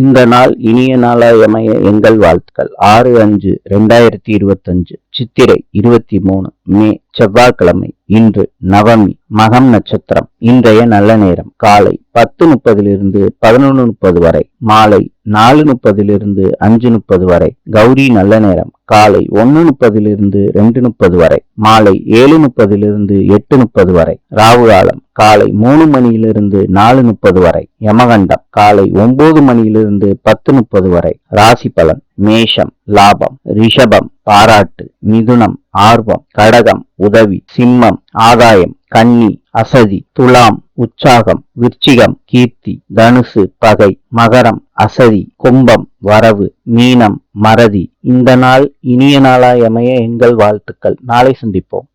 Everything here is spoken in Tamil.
இந்த நாள் இனிய நாளாய் அமைய எங்கள் வாழ்த்துக்கள். ஆறு அஞ்சு ரெண்டாயிரத்தி இருபத்தஞ்சு. சித்திரை இருபத்தி மூணு மே செவ்வாய்க்கிழமை இன்று நவமி மகம் நட்சத்திரம் இன்றைய நல்ல நேரம் காலை பத்து முப்பதிலிருந்து பதினொன்று முப்பது வரை மாலை நாலு முப்பதிலிருந்து அஞ்சு முப்பது வரை கௌரி நல்ல நேரம் காலை ஒன்னு முப்பதிலிருந்து ரெண்டு முப்பது வரை மாலை ஏழு முப்பதிலிருந்து எட்டு முப்பது வரை ராவு காலம் காலை மூணு மணியிலிருந்து நாலு முப்பது வரை யமகண்டம் காலை ஒன்பது மணியிலிருந்து பத்து முப்பது வரை ராசி பலன் மேஷம் லாபம் ரிஷபம் பாராட்டு மிதுனம் ஆர்வம் கடகம் உதவி சிம்மம் ஆதாயம் கன்னி அசதி துலாம் உற்சாகம் விருச்சிகம் கீர்த்தி தனுசு பகை மகரம் அசதி கும்பம் வரவு மீனம் மறதி. இந்த நாள் இனிய நாளாய் அமைய எங்கள் வாழ்த்துக்கள். நாளை சந்திப்போம்.